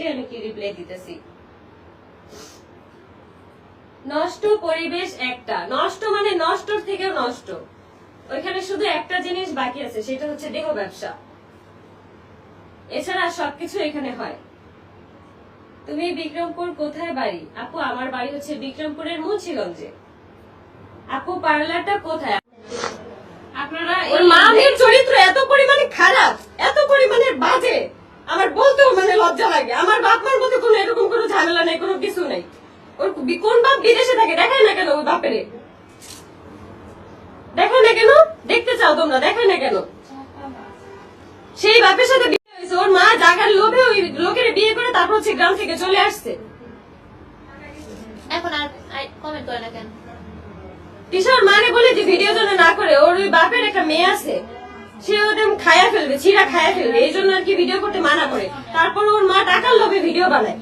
একটাই আমি কি রিপ্লাই দিতেছি? নষ্ট পরিবেশ একটা। নষ্ট মানে থেকেও নষ্ট। ওইখানে শুধু একটা জিনিস বাকি আছে সেটা হচ্ছে দেহ ব্যবসা। এছাড়া সবকিছু এখানে হয়। তুমি বিক্রমপুর কোথায় বাড়ি? আপু আমার বাড়ি হচ্ছে বিক্রমপুরের মুন্সিগঞ্জে। আপু পার্লারটা কোথায়? আপনারা ওর মা চরিত্র এত পরিমাণে খারাপ এত পরিমাণে বাজে আমার বলতেও মানে লাগে। আমার বাপ মার মধ্যে কোনো এরকম কোনো ঝামেলা নেই কোনো কিছু নেই। ওর কোন বাপ বিদেশে থাকে দেখায় না কেন ওই বাপেরে? দেখায় না কেন? দেখতে চাও তোমরা দেখায় না কেন? সেই বাপের সাথে বিয়ে হয়েছে ওর মা জাগার লোভে ওই লোকের বিয়ে করে তারপর হচ্ছে গ্রাম থেকে চলে আসছে। এখন আর কমেন্ট করে না কেন? কিশোর মানে বলে যে ভিডিও জন্য না করে ওর ওই বাপের একটা মেয়ে আছে। সে ওদের খায়া ফেলবে, ছিঁড়া খায়া ফেলবে, এই জন্য আর কি ভিডিও করতে মানা করে। তারপর ওর মা টাকার লোভে ভিডিও বানায়।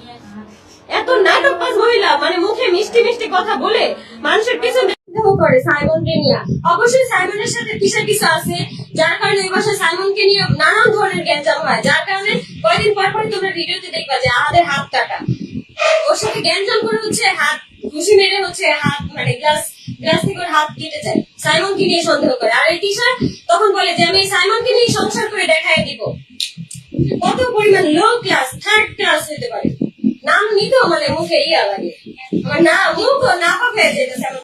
এত নাটকবাজ মহিলা মানে মুখে মিষ্টি মিষ্টি কথা বলে মানুষের পিছনে করে সাইমনকে নিয়ে। অবশ্যই সাইমনের সাথে কিসের কিছু আছে? যার কারণে এই সাইমনকে নিয়ে নানান ধরনের গ্যাঞ্জাম হয়। যার কারণে কয়দিন পর পর তোমরা ভিডিওতে দেখবা যে আমাদের হাত কাটা ওর সাথে গ্যাঞ্জাম করে হচ্ছে হাত, ঘুষি মেরে হচ্ছে হাত মানে গ্লাস হাত কেটে যায়। সাইমনকে নিয়ে সন্দেহ করে। আর এই টিচার তখন বলে যে, আমি সাইমনকে নিয়ে সংসার করে দেখাই দিব। কত পরিমাণ লো ক্লাস থার্ড ক্লাস পারে। নাম নিতেও মানে মুখে ইয়া লাগে। না মুখ না পাবে যেতেছে